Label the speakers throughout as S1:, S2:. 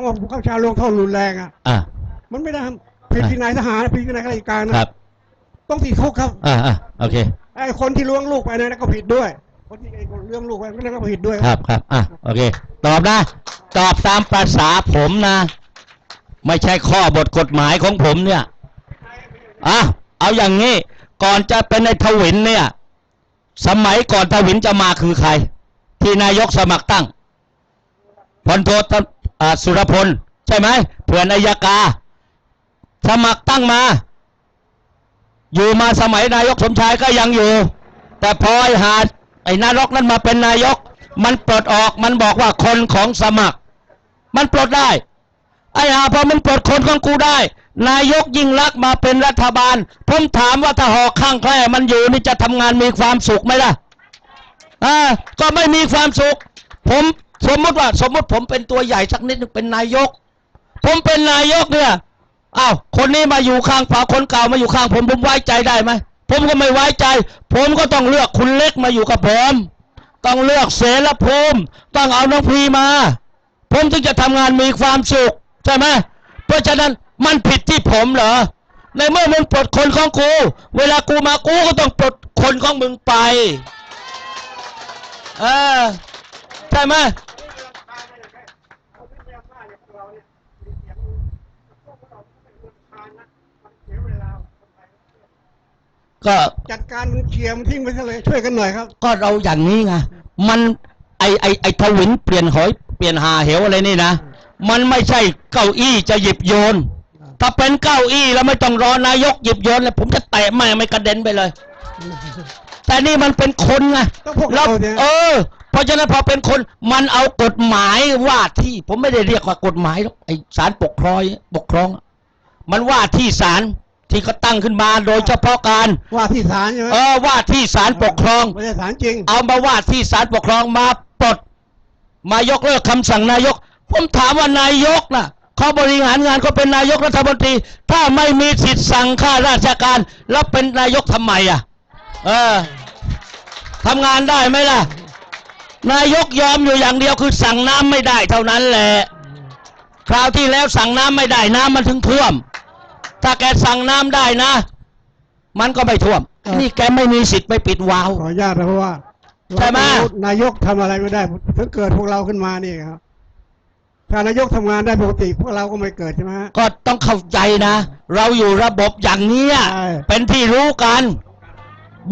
S1: ต้องเอาผู้ข้าราชการลงโทษรุนแรงอะ
S2: อ่า
S1: มันไม่ได้ครับผิดวินัยทหารผิดวินัยข้าราชการนะครับ ต้องติดคุกครับ
S2: อ่าอ่าโอเค
S1: ไอ้คนที่ล้วงลูกไปนั่นก็ผิดด้วย คนที่ไอ้คนเลี้ยงลูกไปนั่นก็ผิดด้วย
S2: ครับครับอะโอเค ตอบนะ ตอบตามภาษาผมนะ ไม่ใช่ข้อบทกฎหมายของผมเนี่ยอะเอาอย่างนี้ ก่อนจะเป็นในทวินเนี่ย สมัยก่อนทวินจะมาคือใคร ที่นายกสมัครตั้งพลโทตอ่า สุรพล ใช่ไหมเผื่อนอายกา สมัครตั้งมา อยู่มาสมัยนายกสมชายก็ยังอยู่ แต่พอไอ้หาไอ้นายกนั้นมาเป็นนายก มันปลดออกมันบอกว่าคนของสมัคร มันปลดได้ ไอ้หาพอมันปลดคนของกูได้ นายกยิ่งรักมาเป็นรัฐบาลผมถามว่าถ้าหอกข้างแคร่มันอยู่นี่จะทำงานมีความสุขไหมล่ะอ่าก็ไม่มีความสุข ผม สมมติว่าสมมติผมเป็นตัวใหญ่สักนิดนึงเป็นนายก ผมเป็นนายกเนี่ยอ้าวคนนี้มาอยู่ข้างฝาคนเก่ามาอยู่ข้างผมผมไว้ใจได้ไหมผมก็ไม่ไว้ใจ ผมก็ต้องเลือกคุณเล็กมาอยู่กับผมต้องเลือกเสรภูมิต้องเอาน้องพีมา ผมถึงจะทำงานมีความสุขใช่ไหมเพราะฉะนั้นมันผิดที่ผมเหรอในเมื่อมึงปลดคนของกู เวลากูมากูก็ต้องปลดคนของมึงไป เออ ใช่ไหมก็
S1: จัดการมันเคลียร์มันทิ้งไปซะเลยช่วยกันหน่อยครับ
S2: ก็เราอย่างนี้ไงมันไอไอไอทวินเปลี่ยนหอยเปลี่ยนหาเหวอะไรนี่นะ มันไม่ใช่เก้าอี้จะหยิบโยน ถ้าเป็นเก้าอี้แล้วไม่ต้องรอนายกหยิบโยนเลยผมจะเตะแม่งไม่กระเด็นไปเลย แต่นี่มันเป็นคนไง
S1: ก็พวกเราเนี่ย
S2: เออ เพราะฉะนั้นพอเป็นคนมันเอากฎหมายว่าที่ผมไม่ได้เรียกว่ากฎหมายหรอกไอศาลปกครองปกครองอะมันว่าที่ศาลที่เขาตั้งขึ้นมาโดยเฉพาะการ
S1: ว่าที่ศาลใช่ไหม
S2: เออว่าที่ศาลปกครอง
S1: ไม่ใช่ศาลจริง
S2: เอามาว่าที่ศาลปกครองมาปลดมายกเลิกคำสั่งนายก ผมถามว่านายกน่ะเขาบริหารงานเขาเป็นนายกรัฐมนตรี ถ้าไม่มีสิทธิ์สั่งข้าราชการ แล้วเป็นนายกทำไมอะ เออทำงานได้ไหมล่ะ นายกยอมอยู่อย่างเดียวคือสั่งน้ำไม่ได้เท่านั้นแหละคราวที่แล้วสั่งน้ำไม่ได้น้ำมันถึงท่วม ถ้าแกสั่งน้ำได้นะ มันก็ไม่ท่วม
S1: เออ
S2: นี่แกไม่มีสิทธิ์ไปปิดวาล์ว
S1: ขออนุญาตนะเพราะว่า
S2: ใช่ไหม
S1: นายกทำอะไรไม่ได้ถ้าเกิดพวกเราขึ้นมานี่ครับถ้านายกทำงานได้ปกติพวกเราก็ไม่เกิดใช่ไหมฮะ
S2: ก็ต้องเข้าใจนะ เราอยู่ระบบอย่างเนี้ย
S1: ใช่
S2: เป็นที่รู้กัน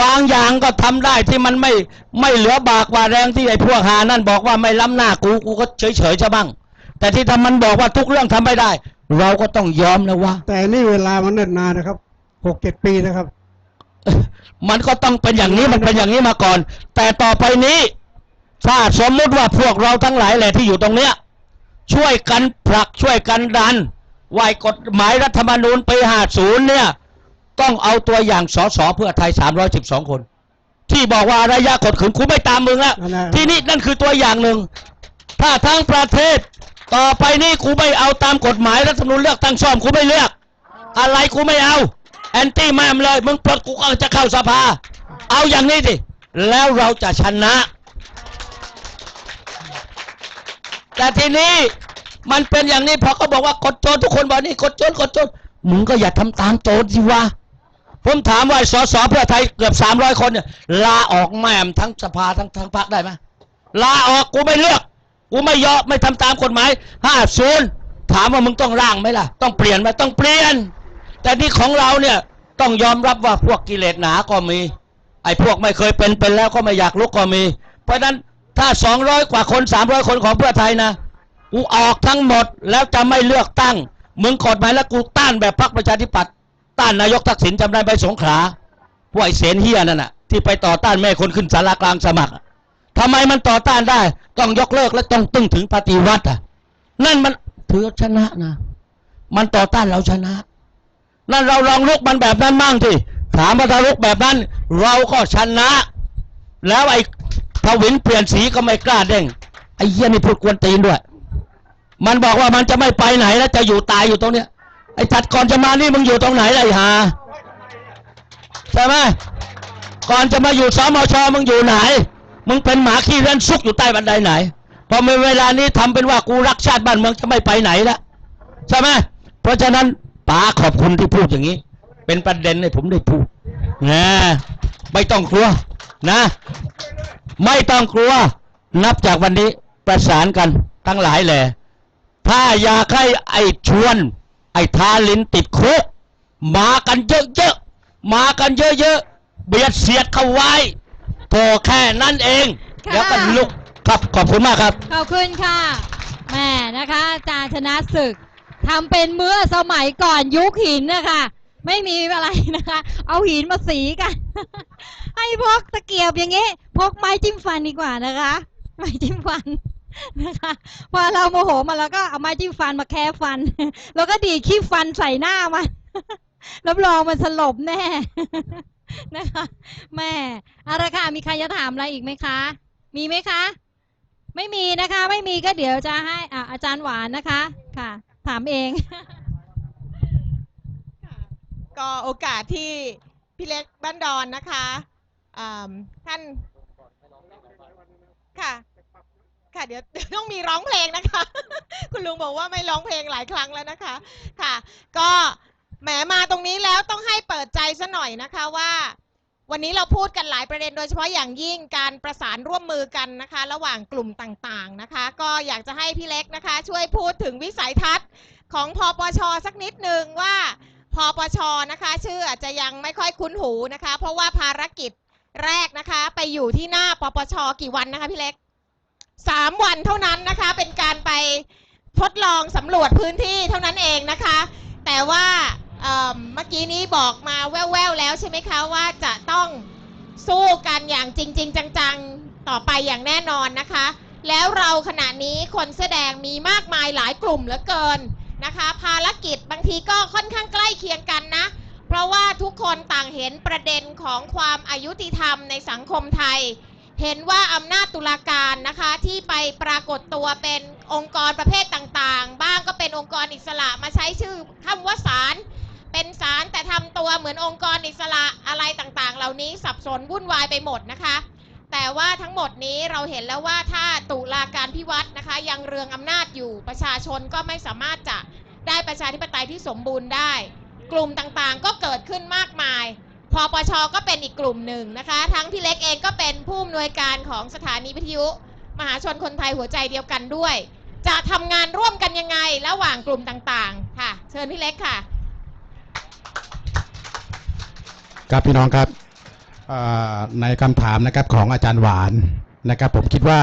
S2: บางอย่างก็ทำได้ที่มันไม่ไม่เหลือบากว่าแรงที่ไอ้พวกหานั่นบอกว่าไม่ล้ำหน้ากูกูก็เฉยเฉยๆจะบ้าง แต่ที่ทำมันบอกว่าทุกเรื่องทำไม่ได้ เราก็ต้องยอมนะว่า
S1: แต่นี่เวลามันเนิ่นนานนะครับหกเจ็ดปีนะครับ
S2: มันก็ต้องเป็นอย่างนี้มันเป็นอย่างนี้มาก่อน แต่ต่อไปนี้ถ้าสมมุติว่าพวกเราทั้งหลายแหละที่อยู่ตรงเนี้ย ช่วยกันผลักช่วยกันดันวายกฎหมายรัฐธรรมนูญปี50เนี่ย ต้องเอาตัวอย่างสสเพื่อไทย 312 คน ที่บอกว่าระยะกดขืนกูไม่ตามมึงแล้ว
S1: นั่นแหละ
S2: ที่นี่นั่นคือตัวอย่างหนึ่ง ถ้าทั้งประเทศ ต่อไปนี้กูไม่เอาตามกฎหมายรัฐธรรมนูญเลือกตั้งซ่อมกูไม่เลือก อะไรกูไม่เอา แอนตี้แม่มเลยมึงปลดกูก็จะเข้าสภา เอาอย่างนี้สิแล้วเราจะชนะ แต่ทีนี้มันเป็นอย่างนี้พอเขาบอกว่ากดโจรทุกคนบอกนี่กดโจรกดโจรมึงก็อย่าทำตามโจรสิวะ ผมถามว่าสสเพื่อไทยเกือบสามร้อยคนเนี่ยลาออกแม่มทั้งสภาทั้งทั้งพรรคได้ไหมลาออกกูไม่เลือกกูไม่ยอมไม่ทำตามกฎหมายห้าศูนย์ถามว่ามึงต้องร่างไหมล่ะ ต้องเปลี่ยนไหมต้องเปลี่ยน แต่ที่ของเราเนี่ยต้องยอมรับว่าพวกกิเลสหนาก็มี ไอ้พวกไม่เคยเป็นเป็นแล้วก็ไม่อยากลุกก็มี เพราะฉะนั้นถ้าสองร้อยกว่าคนสามร้อยคนของเพื่อไทยนะกูออกทั้งหมดแล้วจะไม่เลือกตั้งมึงกฎหมายแล้วกูต้านแบบพรรคประชาธิปัตย์ ต้านนายกทักษิณจำได้ไปสงขลาพวกไอ้เสนเฮียนั่นน่ะที่ไปต่อต้านแม่คนขึ้นสารากลางสมัครอะทำไมมันต่อต้านได้ ต้องยกเลิกและต้องตึงถึงปฏิวัติอะนั่นมันถือชนะนะ มันต่อต้านเราชนะ นั่นเราลองลุกมันแบบนั้นมั่งที่ถามว่าถ้าลุกแบบนั้น เราก็ชนะ แล้วไอ้ทวินเปลี่ยนสีก็ไม่กล้าเด้งไอ้เหี้ยนี่พูดกวนตีนด้วย มันบอกว่ามันจะไม่ไปไหนแล้วจะอยู่ตายอยู่ตรงเนี้ย ไอ้จัดก่อนจะมานี่มึงอยู่ตรงไหนล่ะไอ้หาใช่ไหมก่อนจะมาอยู่สมชมึงอยู่ไหน มึงเป็นหมาขี้เล่นซุกอยู่ใต้บันไดไหน พอในเวลานี้ทำเป็นว่ากูรักชาติบ้านเมืองจะไม่ไปไหนละใช่ไหมเพราะฉะนั้นป๋าขอบคุณที่พูดอย่างนี้ เป็นประเด็นให้ผมได้พูดนะไม่ต้องกลัวนะ ไม่ต้องกลัว นับจากวันนี้ประสานกันทั้งหลายแหละถ้าอยากให้ไอ้ชวน ทาลินติดคุกมากันเยอะๆมากันเยอะๆเบียดเสียดเข้าไว้โทแค่นั้นเอง
S3: ค่ะ
S2: แล้วก็ลุกครับขอบคุณมากครับ
S3: ขอบคุณค่ะแม่นะคะอาจารย์ชนะศึกทำเป็นเมื่อสมัยก่อนยุคหินนะคะไม่มีอะไรนะคะ เอาหินมาสีกัน ให้พกตะเกียบอย่างงี้พกไม้จิ้มฟันดีกว่านะคะ ไม้จิ้มฟัน นะคะพอเราโมโหมาแล้วก็เอาไม้จิ้มฟันมาแค่ฟัน แล้วก็ดีขี้ฟันใส่หน้ามันรับรองมันสลบแน่นะคะแม่อาละค่ะมีใครจะถามอะไรอีกไหมคะ มีไหมคะ ไม่มีนะคะ ไม่มีก็เดี๋ยวจะให้อะอาจารย์หวานนะคะค่ะ ถามเอง
S4: ก็โอกาสที่พี่เล็กบ้านดอนนะคะท่านค่ะ ค่ะเดี๋ยวต้องมีร้องเพลงนะคะ คุณลุงบอกว่าไม่ร้องเพลงหลายครั้งแล้วนะคะค่ะ ก็แหมมาตรงนี้แล้วต้องให้เปิดใจซะหน่อยนะคะว่า วันนี้เราพูดกันหลายประเด็นโดยเฉพาะอย่างยิ่งการประสานร่วมมือกันนะคะ ระหว่างกลุ่มต่างๆนะคะ ก็อยากจะให้พี่เล็กนะคะ ช่วยพูดถึงวิสัยทัศน์ของพอปชสักนิดหนึ่งว่าพอปชนะคะชื่ออาจจะยังไม่ค่อยคุ้นหูนะคะ เพราะว่าภารกิจแรกนะคะ ไปอยู่ที่หน้าปปชกี่วันนะคะพี่เล็ก สามวันเท่านั้นนะคะ เป็นการไปทดลองสำรวจพื้นที่เท่านั้นเองนะคะ แต่ว่าเมื่อกี้นี้บอกมาแว่วๆแล้วใช่ไหมคะว่าจะต้องสู้กันอย่างจริง ๆ จังๆต่อไปอย่างแน่นอนนะคะ แล้วเราขณะนี้คนแสดงมีมากมายหลายกลุ่มเหลือเกินนะคะ ภารกิจบางทีก็ค่อนข้างใกล้เคียงกันนะ เพราะว่าทุกคนต่างเห็นประเด็นของความอายุติธรรมในสังคมไทย เห็นว่าอำนาจตุลาการนะคะที่ไปปรากฏตัวเป็นองค์กรประเภทต่างๆ บ้างก็เป็นองค์กรอิสระมาใช้ชื่อคำว่าศาลเป็นศาลแต่ทำตัวเหมือนองค์กรอิสระอะไรต่างๆ เหล่านี้สับสนวุ่นวายไปหมดนะคะ แต่ว่าทั้งหมดนี้เราเห็นแล้วว่าถ้าตุลาการพิวัตรนะคะ ยังเรืองอำนาจอยู่ประชาชนก็ไม่สามารถจะได้ประชาธิปไตยที่สมบูรณ์ได้ กลุ่มต่างๆก็เกิดขึ้นมากมาย ปชก็เป็นอีกกลุ่มหนึ่งนะคะ ทั้งพี่เล็กเองก็เป็นผู้อำนวยการของสถานีวิทยุ มหาชนคนไทยหัวใจเดียวกันด้วย จะทำงานร่วมกันยังไงระหว่างกลุ่มต่างๆ ค่ะ เชิญพี่เล็กค่ะ
S5: ครับพี่น้องครับในคำถามนะครับของอาจารย์หวานนะครับผมคิดว่า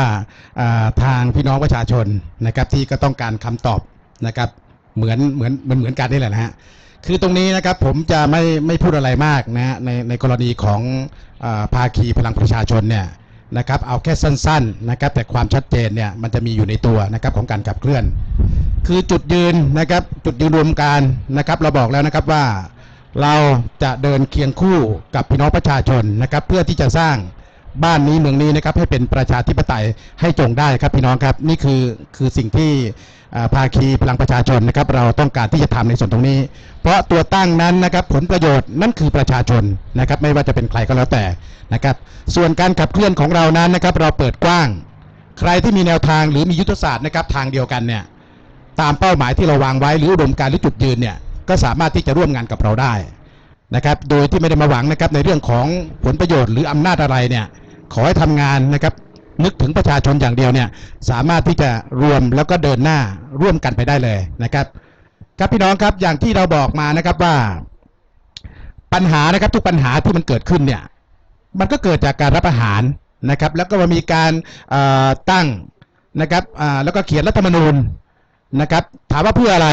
S5: ทางพี่น้องประชาชนนะครับที่ก็ต้องการคำตอบนะครับเหมือนเหมือนเหมือนเหมือนกันนี่แหละนะฮะ คือตรงนี้นะครับผมจะไม่ไม่พูดอะไรมากนะในในกรณีของอภาคีพลังประชาชนเนี่ยนะครับเอาแค่สั้นๆนะครับแต่ความชัดเจนเนี่ยมันจะมีอยู่ในตัวนะครับของการขับเคลื่อน คือจุดยืนนะครับจุดยืนรวมกันนะครับเราบอกแล้วนะครับว่าเราจะเดินเคียงคู่กับพี่น้องประชาชนนะครับเพื่อที่จะสร้าง บ้านนี้เมืองนี้นะครับให้เป็นประชาธิปไตยให้จงได้ครับพี่น้องครับนี่คือคือสิ่งที่ภาคีพลังประชาชนนะครับ เราต้องการที่จะทำในส่วนตรงนี้ เพราะตัวตั้งนั้นนะครับผลประโยชน์นั่นคือประชาชนนะครับ ไม่ว่าจะเป็นใครก็แล้วแต่นะครับ ส่วนการขับเคลื่อนของเรานั้นนะครับ เราเปิดกว้าง ใครที่มีแนวทางหรือมียุทธศาสตร์นะครับทางเดียวกันเนี่ยตามเป้าหมายที่เราวางไว้หรืออุดมการณ์หรือจุดยืนเนี่ยก็สามารถที่จะร่วมงานกับเราได้นะครับ โดยที่ไม่ได้มาหวังนะครับในเรื่องของผลประโยชน์หรืออำนาจอะไรเนี่ย ขอให้ทำงานนะครับนึกถึงประชาชนอย่างเดียวเนี่ยสามารถที่จะรวมแล้วก็เดินหน้าร่วมกันไปได้เลยนะครับครับพี่น้องครับอย่างที่เราบอกมานะครับว่า ปัญหานะครับทุกปัญหาที่มันเกิดขึ้นเนี่ยมันก็เกิดจากการรับอาหารนะครับ แล้วก็มามีการตั้งนะครับแล้วก็เขียนรัฐธรรมนูญนะครับ ถามว่าเพื่ออะไร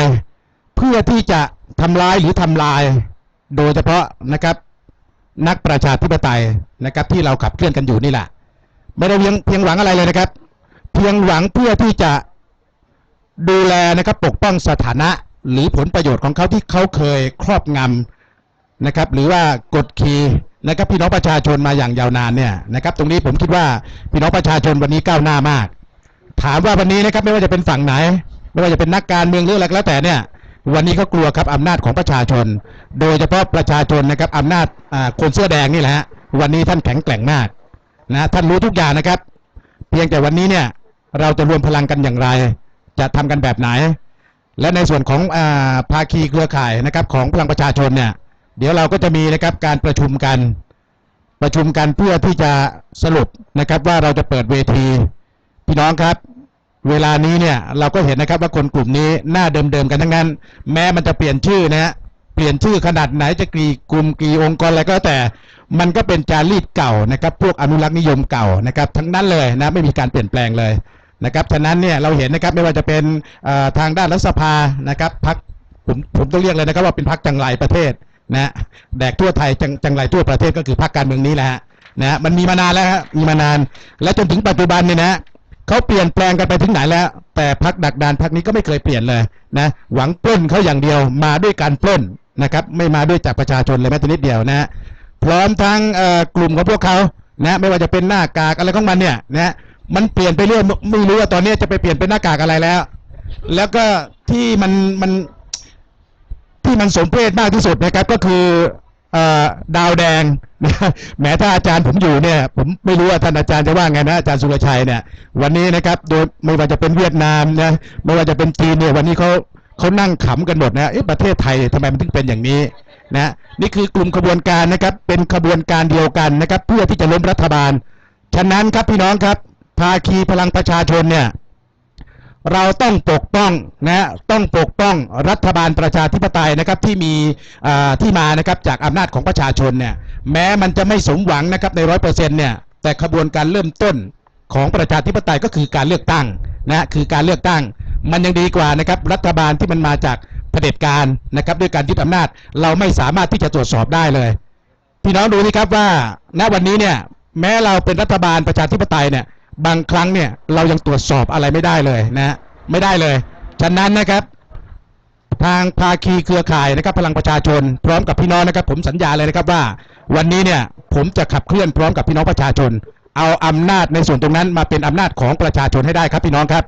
S5: เพื่อที่จะทำลายหรือทำลาย โดยเฉพาะนะครับ นักประชาธิปไตยนะครับ ที่เราขับเคลื่อนกันอยู่นี่แหละ ไม่ได้เพียงเพียงหวังอะไรเลยนะครับ เพียงหวังเพื่อที่จะดูแลนะครับปกป้องสถานะหรือผลประโยชน์ของเขาที่เขาเคยครอบงำนะครับ หรือว่ากดขี่นะครับพี่น้องประชาชนมาอย่างยาวนานเนี่ยนะครับ ตรงนี้ผมคิดว่าพี่น้องประชาชนวันนี้ก้าวหน้ามาก ถามว่าวันนี้นะครับไม่ว่าจะเป็นฝั่งไหน ไม่ว่าจะเป็นนักการเมืองหรืออะไรก็แล้วแต่เนี่ย วันนี้เขากลัวครับอำนาจของประชาชน โดยเฉพาะประชาชนนะครับอำนาจคนเสื้อแดงนี่แหละฮะวันนี้ท่านแข็งแกร่งมากนะท่านรู้ทุกอย่างนะครับ เพียงแต่วันนี้เนี่ยเราจะรวมพลังกันอย่างไร จะทำกันแบบไหน และในส่วนของอภาคีเครือข่ายนะครับของพลังประชาชนเนี่ยเดี๋ยวเราก็จะมีนะครับการประชุมกันประชุมกันเพื่อที่จะสรุปนะครับว่าเราจะเปิดเวที พี่น้องครับ เวลานี้เนี่ยเราก็เห็นนะครับว่าคนกลุ่มนี้หน้าเดิมๆกันทั้งนั้น แม้มันจะเปลี่ยนชื่อนะฮะเปลี่ยนชื่อขนาดไหนจะกี่กลุ่มกี่องค์กรอะไรก็แต่ มันก็เป็นจารีตเก่านะครับพวกอนุรักษ์นิยมเก่านะครับทั้งนั้นเลยนะไม่มีการเปลี่ยนแปลงเลยนะครับฉะนั้นเนี่ยเราเห็นนะครับไม่ว่าจะเป็นทางด้านรัฐสภานะครับพักผมผมต้องเรียกเลยนะครับว่าเป็นพักจังไรประเทศนะแดกทั่วไทยจังจังไรทั่วประเทศก็คือพักการเมืองนี้แหละนะฮะมันมีมานานแล้วฮะมีมานาน และจนถึงปัจจุบันเนี่ยนะ เขาเปลี่ยนแปลงกันไปถึงไหนแล้ว แต่พักดักดานพักนี้ก็ไม่เคยเปลี่ยนเลยนะหวังปล้นเขาอย่างเดียวมาด้วยการปล้นนะครับไม่มาด้วยจากประชาชนเลยแม้แต่นิดเดียวนะพร้อมทั้งเอ่อกลุ่มของพวกเขานะไม่ว่าจะเป็นหน้ากากอะไรของมันเนี่ยนะมันเปลี่ยนไปเรื่อยไม่รู้ว่าตอนนี้จะไปเปลี่ยนเป็นหน้ากากอะไรแล้ว แล้วก็ที่มันมันที่มันสมเพศมากที่สุดนะครับก็คือ ดาวแดงแหมถ้าอาจารย์ผมอยู่เนี่ย ผมไม่รู้ว่าท่านอาจารย์จะว่าไงนะอาจารย์สุรชัยเนี่ย วันนี้นะครับ โดยไม่ว่าจะเป็นเวียดนามนะไม่ว่าจะเป็นจีนเนี่ยวันนี้เขาเขานั่งขำกันหมดนะเอ๊ะประเทศไทยทำไมมันถึงเป็นอย่างนี้นะนี่คือกลุ่มขบวนการนะครับ เป็นขบวนการเดียวกันนะครับ เพื่อที่จะล้มรัฐบาล ฉะนั้นครับพี่น้องครับ ภาคีพลังประชาชนเนี่ย เราต้องปกป้องนะต้องปกป้องรัฐบาลประชาธิปไตยนะครับที่มีที่มานะครับจากอำนาจของประชาชนเนี่ยแม้มันจะไม่สมหวังนะครับในร้อยเปอร์เซ็นต์เนี่ยแต่ขบวนการเริ่มต้นของประชาธิปไตยก็คือการเลือกตั้งนะคือการเลือกตั้ง มันยังดีกว่านะครับรัฐบาลที่มันมาจากเผด็จการนะครับด้วยการยึดอำนาจเราไม่สามารถที่จะตรวจสอบได้เลย พี่น้องดูนี่ครับว่าณวันนี้เนี่ยแม้เราเป็นรัฐบาลประชาธิปไตยเนี่ย บางครั้งเนี่ยเรายังตรวจสอบอะไรไม่ได้เลยนะไม่ได้เลย ฉะนั้นนะครับทางภาคีเครือข่ายนะครับพลังประชาชน พร้อมกับพี่น้องนะครับ ผมสัญญาเลยนะครับว่า วันนี้เนี่ยผมจะขับเคลื่อนพร้อมกับพี่น้องประชาชน เอาอำนาจในส่วนตรงนั้นมาเป็นอำนาจของประชาชนให้ได้ครับพี่น้องครับ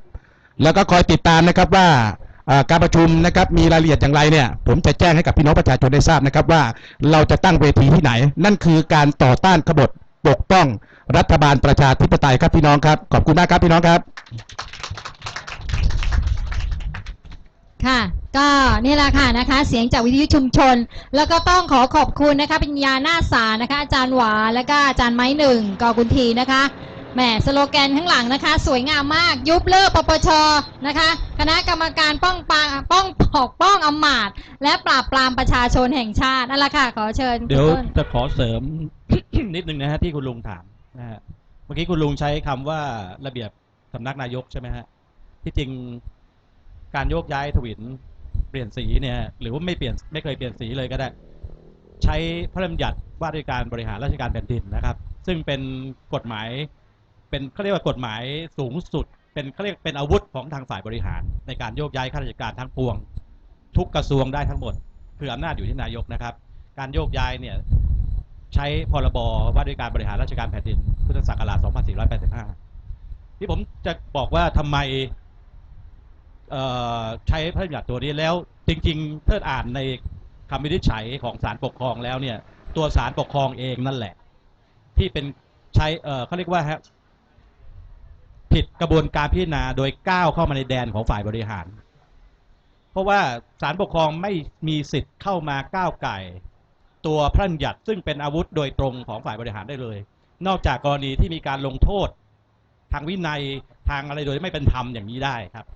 S5: แล้วก็คอยติดตามนะครับว่าการประชุมนะครับมีรายละเอียดอย่างไรเนี่ย ผมจะแจ้งให้กับพี่น้องประชาชนได้ทราบนะครับว่าเราจะตั้งเวทีที่ไหน นั่นคือการต่อต้านขบฏปกป้อง รัฐบาลประชาธิปไตยครับพี่น้องครับ ขอบคุณมากครับพี่น้องครับ
S3: ค่ะ ก็นี่แหละค่ะนะคะ เสียงจากวิทยุชุมชน แล้วก็ต้องขอขอบคุณนะคะปัญญาหน้าสารนะคะ อาจารย์หวาแล้วก็อาจารย์ไม้หนึ่งกอกุนทีนะคะแหมสโลแกนข้างหลังนะคะ สวยงามมากยุบเลิกปปชนะคะ คณะกรรมการป้องปรามป้องปกป้องอำมาตย์และปราบปรามประชาชนแห่งชาตินั่นแหละค่ะ ขอเชิญคุณ
S6: เดี๋ยว
S3: ต้น
S6: จะขอเสริม นิดนึงนะฮะที่คุณลุงถาม นะฮะเมื่อกี้คุณลุงใช้คำว่าระเบียบสำนักนายกใช่ไหมฮะที่จริงการโยกย้ายถวินเปลี่ยนสีเนี่ยหรือว่าไม่เปลี่ยนไม่เคยเปลี่ยนสีเลยก็ได้ ใช้พระราชบัญญัติว่าด้วยการบริหารราชการแผ่นดินนะครับ ซึ่งเป็นกฎหมายเป็นเขาเรียกว่ากฎหมายสูงสุด เป็นเขาเรียกเป็นอาวุธของทางฝ่ายบริหาร ในการโยกย้ายข้าราชการทั้งปวง ทุกกระทรวงได้ทั้งหมด คืออำนาจอยู่ที่นายกนะครับ การโยกย้ายเนี่ย ใช้พรบว่าด้วยการบริหารราชการแผ่นดินพุทธศักราช 2485 ที่ผมจะบอกว่าทำไมใช้พระราชบัญญัติตัวนี้แล้วจริงๆถ้าอ่านในคำวินิจฉัยของศาลปกครองแล้วเนี่ยตัวศาลปกครองเองนั่นแหละ ที่เป็นใช้เอ่อเขาเรียกว่าฮะผิดกระบวนการพิจารณาโดยก้าวเข้ามาในแดนของฝ่ายบริหาร เพราะว่าศาลปกครองไม่มีสิทธิ์เข้ามาก้าวไก่ ตัวพระบัญญัติซึ่งเป็นอาวุธโดยตรงของฝ่ายบริหารได้เลย นอกจากกรณีที่มีการลงโทษ ทางวินัยทางอะไรโดยไม่เป็นธรรมอย่างนี้ได้ครับ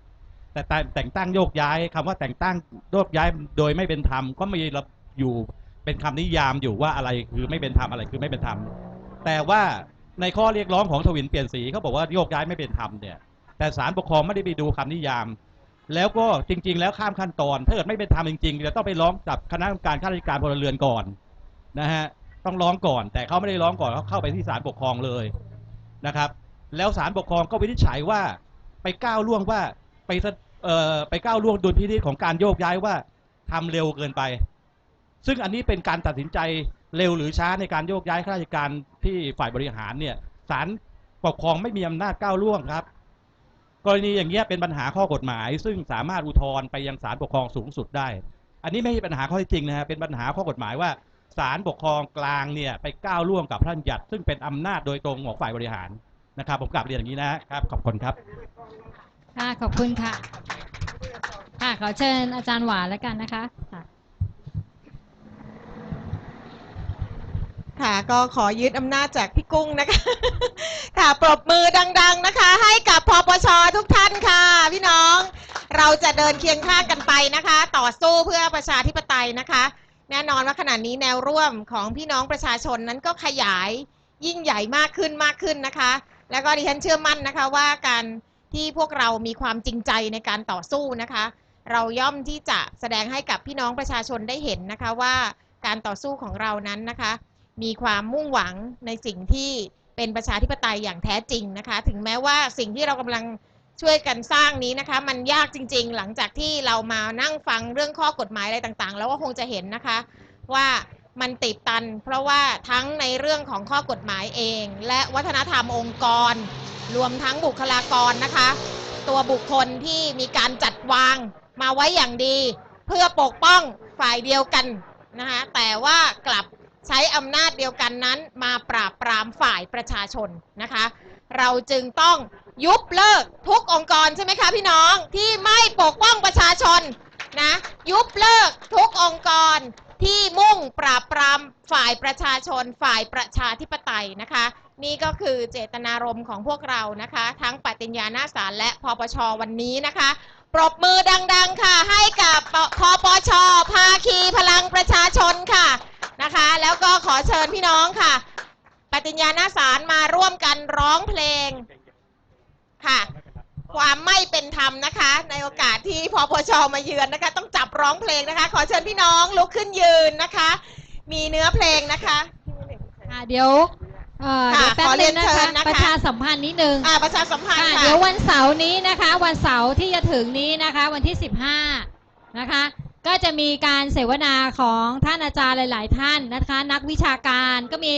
S6: แต่แต่แต่งตั้งโยกย้ายคำว่าแต่งตั้งโยกย้ายโดยไม่เป็นธรรมก็มีระอยู่เป็นคำนิยามอยู่ว่าอะไรคือไม่เป็นธรรมอะไรคือไม่เป็นธรรมแต่ว่าในข้อเรียกร้องของทวินเปลี่ยนสีเขาบอกว่าโยกย้ายไม่เป็นธรรมเนี่ยแต่ศาลปกครองไม่ได้ไปดูคำนิยาม แล้วก็จริง ๆ แล้วข้ามขั้นตอน ถ้าเกิดไม่เป็นธรรมจริงๆจะต้องไปร้องกับคณะกรรมการข้าราชการพลเรือนก่อนนะฮะต้องร้องก่อน แต่เขาไม่ได้ร้องก่อนเขาเข้าไปที่ศาลปกครองเลยนะครับ แล้วศาลปกครองก็วินิจฉัยว่าไปก้าวล่วงว่าไปเอ่อไปก้าวล่วงดุลพินิจของการโยกย้ายว่าทำเร็วเกินไป ซึ่งอันนี้เป็นการตัดสินใจเร็วหรือช้าในการโยกย้ายข้าราชการที่ฝ่ายบริหารเนี่ยศาลปกครองไม่มีอำนาจก้าวล่วงครับ กรณีอย่างเงี้ยเป็นปัญหาข้อกฎหมาย ซึ่งสามารถอุทธรณ์ไปยังศาลปกครองสูงสุดได้ อันนี้ไม่ใช่ปัญหาข้อเท็จจริงนะฮะเป็นปัญหาข้อกฎหมายว่าศาลปกครองกลางเนี่ยไปก้าวล่วงกับพระราชบัญญัติซึ่งเป็นอำนาจโดยตรงของฝ่ายบริหารนะครับผมกลับเรียนอย่างนี้นะครับขอบคุณครับ
S3: ค่ะขอบคุณค่ะ ค่ะขอเชิญอาจารย์หวานแล้วกันนะคะ
S4: ค่ะก็ขอยึดอำนาจจากพี่กุ้งนะคะ ค่ะปรบมือดัง ๆนะคะ ให้กับพปชทุกท่านค่ะ พี่น้องเราจะเดินเคียงข้างกันไปนะคะ ต่อสู้เพื่อประชาธิปไตยนะคะ แน่นอนว่าขณะนี้แนวร่วมของพี่น้องประชาชนนั้นก็ขยายยิ่งใหญ่มากขึ้นมากขึ้นนะคะ แล้วก็ดิฉันเชื่อมั่นนะคะว่าการที่พวกเรามีความจริงใจในการต่อสู้นะคะ เราย่อมที่จะแสดงให้กับพี่น้องประชาชนได้เห็นนะคะว่าการต่อสู้ของเรานั้นนะคะ มีความมุ่งหวังในสิ่งที่เป็นประชาธิปไตยอย่างแท้จริงนะคะ ถึงแม้ว่าสิ่งที่เรากำลังช่วยกันสร้างนี้นะคะ มันยากจริง ๆ หลังจากที่เรามานั่งฟังเรื่องข้อกฎหมายอะไรต่างๆ แล้วก็คงจะเห็นนะคะว่ามันติดตัน เพราะว่าทั้งในเรื่องของข้อกฎหมายเอง และวัฒนธรรมองค์กร รวมทั้งบุคลากรนะคะ ตัวบุคคลที่มีการจัดวางมาไว้อย่างดี เพื่อปกป้องฝ่ายเดียวกันนะคะแต่ว่ากลับ ใช้อำนาจเดียวกันนั้นมาปราบปรามฝ่ายประชาชนนะคะ เราจึงต้องยุบเลิกทุกองค์กรใช่ไหมคะพี่น้องที่ไม่ปกป้องประชาชนนะยุบเลิกทุกองค์กรที่มุ่งปราบปรามฝ่ายประชาชนฝ่ายประชาธิปไตยนะคะ นี่ก็คือเจตนารมณ์ของพวกเรานะคะ ทั้งปฏิญญาหน้าศาลและพปชวันนี้นะคะ ปรบมือดัง ๆค่ะให้กับพปชภาคีพลังประชาชนค่ะ นะคะ แล้วก็ขอเชิญพี่น้องค่ะ ปฏิญญาหน้าศาลมาร่วมกันร้องเพลงค่ะ ความไม่เป็นธรรมนะคะ ในโอกาสที่พปชมาเยือนนะคะ ต้องจับร้องเพลงนะคะ ขอเชิญพี่น้องลุกขึ้นยืนนะคะ มีเนื้อเพลงนะคะ
S3: อ่าเดี๋ยวเอ่อ
S4: ค่ะ
S3: เดี๋ยวแป๊บ
S4: ขอเรี
S3: นึ
S4: ยน
S3: งนะ
S4: เชิ
S3: คะ
S4: ญนะคะ
S3: ประชาสัมพันธ์นิดนึง
S4: อ่าประชาสัมพันธ์
S3: ค่ะ
S4: ค่ะ
S3: เดี๋ยววันเสาร์นี้นะคะ วันเสาร์ที่จะถึงนี้นะคะ วันที่ 15 นะคะ ก็จะมีการเสวนาของท่านอาจารย์หลาย ๆ ท่านนะคะ นักวิชาการก็มี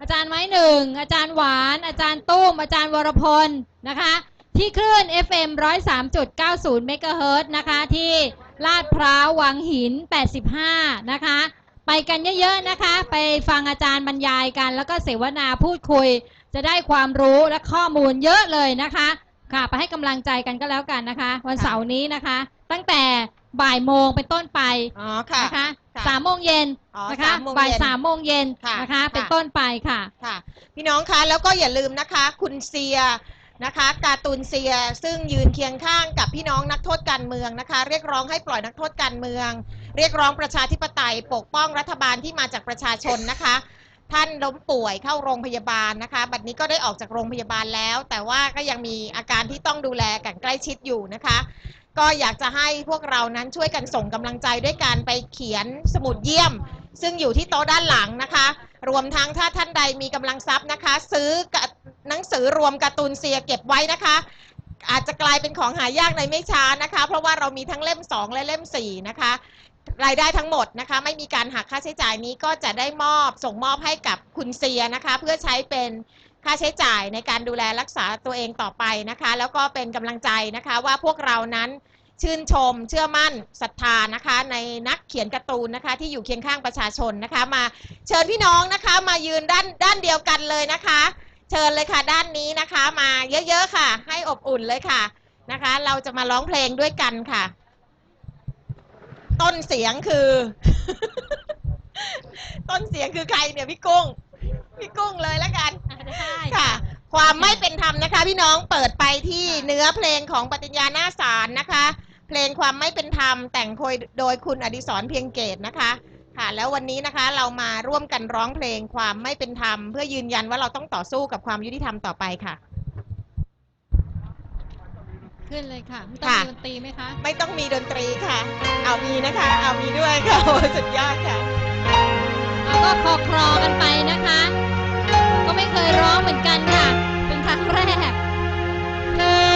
S3: อาจารย์ไม้หนึ่งอาจารย์หวาน อาจารย์ตุ้ม อาจารย์วรพลนะคะ ที่คลื่น FM 103.90เมกะเฮิรตซ์นะคะ ที่ลาดพร้าววังหิน 85 นะคะ ไปกันเยอะ ๆ นะคะ ไปฟังอาจารย์บรรยายกัน แล้วก็เสวนาพูดคุย จะได้ความรู้และข้อมูลเยอะเลยนะคะ ค่ะ ไปให้กำลังใจกันก็แล้วกันนะคะ วันเสาร์นี้นะคะ ตั้งแต่ บ่ายโมงเป็นต้นไป
S4: อ๋อค่ะ
S3: นะคะ
S4: ค่ะ
S3: สามโมงเย็น
S4: อ๋อ
S3: นะคะ
S4: สามโมงเย็น
S3: บ่ายสามโมงเย็น
S4: ค่ะ
S3: นะคะเป็น
S4: ค่ะ
S3: ต้นไปค่ะ
S4: ค่ะ พี่น้องคะแล้วก็อย่าลืมนะคะ คุณเซียนะคะการ์ตูนเซียซึ่งยืนเคียงข้างกับพี่น้องนักโทษการเมืองนะคะ เรียกร้องให้ปล่อยนักโทษการเมือง เรียกร้องประชาธิปไตย ปกป้องรัฐบาลที่มาจากประชาชนนะคะ ท่านล้มป่วยเข้าโรงพยาบาลนะคะ บัดนี้ก็ได้ออกจากโรงพยาบาลแล้ว แต่ว่าก็ยังมีอาการที่ต้องดูแลกันใกล้ชิดอยู่นะคะ ก็อยากจะให้พวกเรานั้นช่วยกันส่งกำลังใจด้วยการไปเขียนสมุดเยี่ยม ซึ่งอยู่ที่โต๊ะด้านหลังนะคะ รวมทั้งถ้าท่านใดมีกำลังทรัพย์นะคะ ซื้อกะหนังสือรวมการ์ตูนเซียเก็บไว้นะคะ อาจจะกลายเป็นของหายากในไม่ช้านะคะ เพราะว่าเรามีทั้งเล่ม 2 และเล่ม 4 นะคะรายได้ทั้งหมดนะคะ ไม่มีการหักค่าใช้จ่ายนี้ก็จะได้มอบส่งมอบให้กับคุณเซียนะคะ เพื่อใช้เป็น ค่าใช้จ่ายในการดูแลรักษาตัวเองต่อไปนะคะ แล้วก็เป็นกำลังใจนะคะว่าพวกเรานั้นชื่นชม เชื่อมั่นศรัทธานะคะ ในนักเขียนการ์ตูนนะคะ ที่อยู่เคียงข้างประชาชนนะคะ มาเชิญพี่น้องนะคะ มายืนด้านด้านเดียวกันเลยนะคะ เชิญเลยค่ะด้านนี้นะคะ มาเยอะๆค่ะ ให้อบอุ่นเลยค่ะนะคะ เราจะมาร้องเพลงด้วยกันค่ะ ต้นเสียงคือ ต้นเสียงคือใครเนี่ยพี่กุ้งพี่กุ้งเลยแล้วกัน ค่ะ ความไม่เป็นธรรมนะคะ พี่น้องเปิดไปที่เนื้อเพลงของปฏิญญาหน้าศาลนะคะ เพลงความไม่เป็นธรรมแต่งโดยโดยคุณอดิศรเพียงเกตนะคะค่ะแล้ววันนี้นะคะเรามาร่วมกันร้องเพลงความไม่เป็นธรรม เพื่อยืนยันว่าเราต้องต่อสู้กับความยุติธรรมต่อไปค่ะ
S3: ขึ้นเลยค่ะไม่ต้อง
S4: ค่ะ
S3: มีดนตรีไหมคะ
S4: ไม่ต้องมีดนตรีค่ะ เอามีนะคะ เอามีด้วยค่ะโอ้สุดยอดค่ะ
S3: เราก็คอครอกันไปนะคะ ก็ไม่เคยร้องเหมือนกันค่ะ เป็นครั้งแรก
S7: เธอ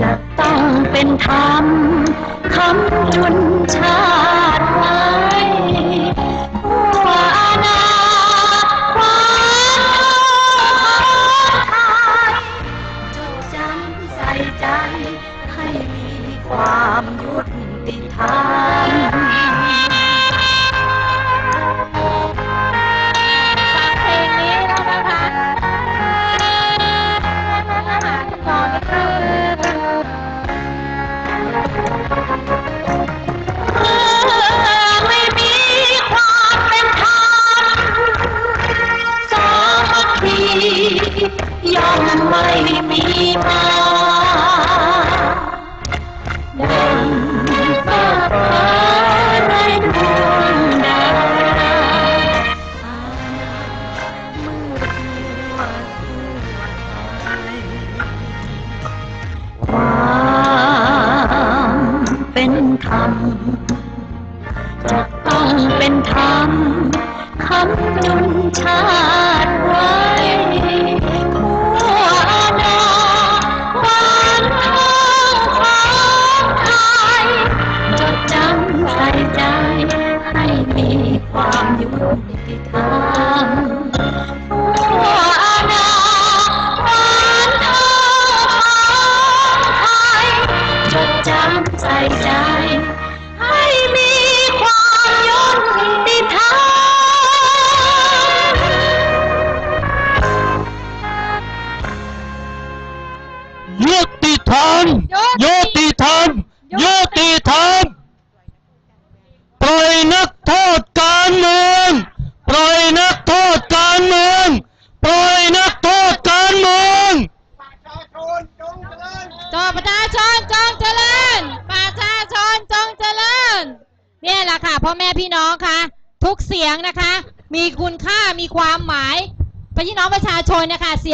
S7: จะต้องเป็นธรรมคำจุนชาติไว้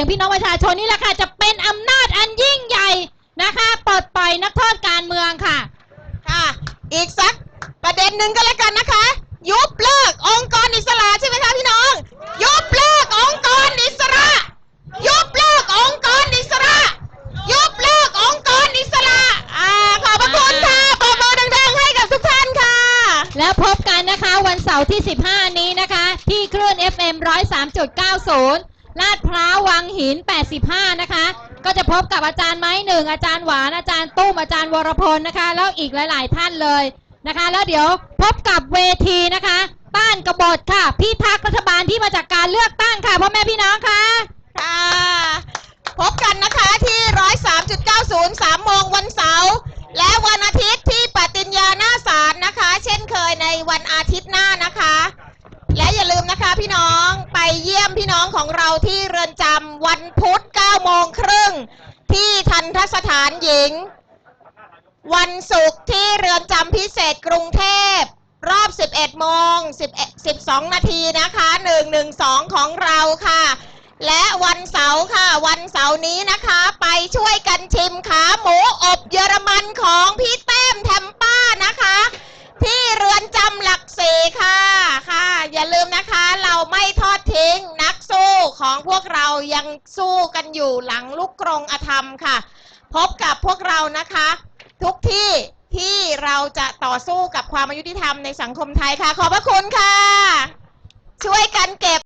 S7: ย
S3: งพี่น้อ
S7: งประชา
S3: ชนนี่แหละค่ะ จะเป็นอำนาจอันยิ่งใหญ่นะคะปลดปล่อยนักโทษการเมืองค่ะ
S4: ค่ะ อีกสักประเด็นหนึ่งก็แล้วกันนะคะ ยุบเลิกองค์กรอิสระใช่ไหมคะพี่น้อง ยุบเลิกองค์กรอิสระ ยุบเลิกองค์กรอิสระ ยุบเลิกองค์กรอิสระอ่าขอบพระคุณค่ะปรบมือดังๆให้กับทุกท่านค่ะ
S3: แล้วพบกันนะคะวันเสาร์ที่ 15 นี้นะคะ ที่คลื่น FM 103.90 ลาดพร้าววัง หิน 85 นะคะ ก็จะพบกับอาจารย์ไม้หนึ่งอาจารย์หวานอาจารย์ตุ้มอาจารย์วรพลนะคะ แล้วอีกหลาย ๆ ท่านเลยนะคะ แล้วเดี๋ยวพบกับเวทีนะคะต้านกบฏค่ะพี่ทักษ์รัฐบาลที่มาจากการเลือกตั้งค่ะพ่อแม่พี่น้องค่ะ
S4: ค่ะ พบกันนะคะที่ 103.90 3โมงวันเสาร์และวันอาทิตย์ที่ปฏิญญาหน้าศาลนะคะ เช่นเคยในวันอาทิตย์หน้านะคะ พี่น้องไปเยี่ยมพี่น้องของเราที่เรือนจำวันพุธ9โมงครึ่งที่ทันทสถานหญิง วันศุกร์ที่เรือนจำพิเศษกรุงเทพ รอบ 11โมง11 12นาทีนะคะ 112 ของเราค่ะ และวันเสาร์ค่ะ วันเสาร์นี้นะคะ ไปช่วยกันชิมขาหมูอบเยอรมันของพี่แต้มแทมป้านะคะ ที่เรือนจำหลักสี่ค่ะ ค่ะ อย่าลืมนะคะ เราไม่ทอดทิ้งนักสู้ของพวกเรายังสู้กันอยู่หลังลูกกรงอธรรมค่ะ พบกับพวกเรานะคะ ทุกที่ที่เราจะต่อสู้กับความอายุติธรรมในสังคมไทยค่ะ ขอบพระคุณค่ะ ช่วยกันเก็บ